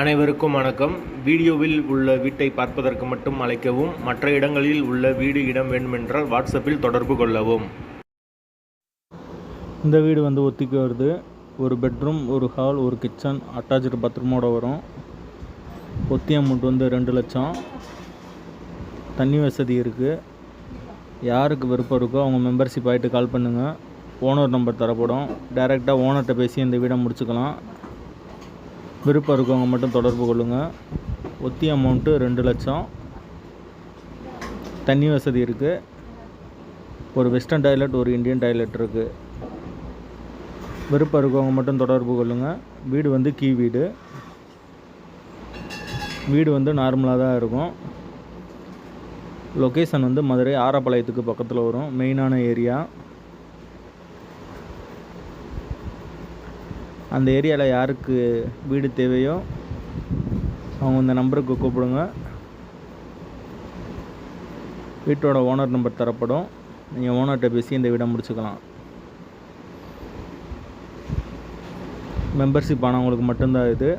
அனைவருக்கும் வணக்கம். வீடியோவில் உள்ள வீட்டை பார்ப்பதற்கு மட்டும் அழைக்கவும் மற்ற இடங்களில் உள்ள வீடு இடம் வேண்டுமென்றால் வாட்ஸ்அப்பில் தொடர்பு கொள்ளவும். இந்த வீடு வந்து ஒத்திக்கு வருது. ஒரு பெட்ரூம் ஒரு ஹால் ஒரு கிச்சன் அட்டாச்சு பாத்ரூமோட வரும். ஒத்தி அமௌண்ட் வந்து ரெண்டு லட்சம். தண்ணி வசதி இருக்குது யாருக்கு விருப்பம் இருக்கோ அவங்க மெம்பர்ஷிப் ஆகிட்டு கால் பண்ணுங்கள் ஓனர் நம்பர் தரப்படும். டைரெக்டாக ஓனர்கிட்ட பேசி இந்த வீடை முடிச்சுக்கலாம். விருப்பம் இருக்கவங்க மட்டும் தொடர்பு கொள்ளுங்கள் ஒத்தி அமௌண்ட்டு ரெண்டு லட்சம். தண்ணி வசதி இருக்குது ஒரு வெஸ்டர்ன் டாய்லெட் ஒரு இந்தியன் டாய்லெட் இருக்குது விருப்பம் இருக்கவங்க மட்டும் தொடர்பு கொள்ளுங்கள் வீடு வந்து கீ வீடு. வீடு வந்து நார்மலாக தான் இருக்கும். லொக்கேஷன் வந்து மதுரை ஆரப்பாளையத்துக்கு பக்கத்தில் வரும். மெயினான ஏரியா அந்த ஏரியாவில் யாருக்கு வீடு தேவையோ அவங்க இந்த நம்பருக்கு கூப்பிடுங்க. வீட்டோட ஓனர் நம்பர் தரப்படும். நீங்கள் ஓனர்கிட்ட பேசி இந்த வீடை முடிச்சுக்கலாம். மெம்பர்ஷிப் ஆனவங்களுக்கு மட்டும்தான் இது.